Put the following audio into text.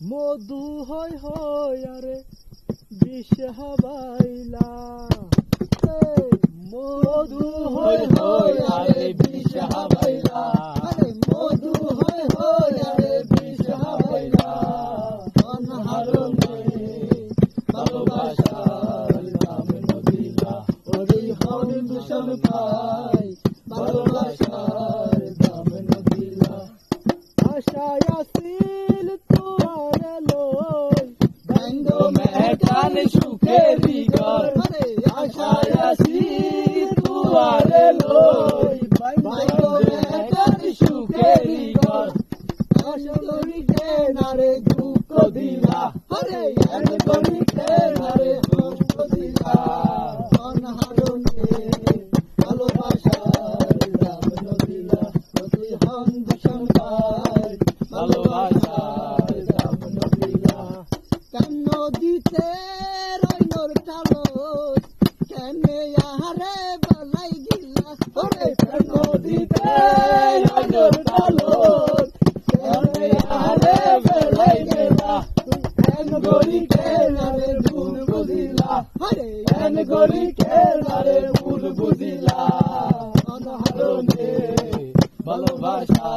মধু হয় হয় আরে বিষ হাবাইলা। এই, মধু হয় হয় আরে বিষ হাবাইলা। আরে মধু হয় হয় আরে বিষ হাবাইলা। অনহারণে ভালোবাসার নাম নদিলা ওরে হন দূষণ পাই ভালোবাসার নাম নদিলা আশায় আসিল মেটান সুখেরি ঘর। আশায় আসি তোর লই। ব্যঙ্গ মেটান সুখেরি ঘর। আসলরিকে নারে দুঃখ দিলা। আরে এর করিতে নদীতে রইনর কালস কেনে আহারে বালাই গিলা। ওরে কেনে আহারে বালাই গিলা। এন গরি কেলারে ভুল বুঝিলা আরে এন গরি ভুল বুঝিলা ভালোবাসা।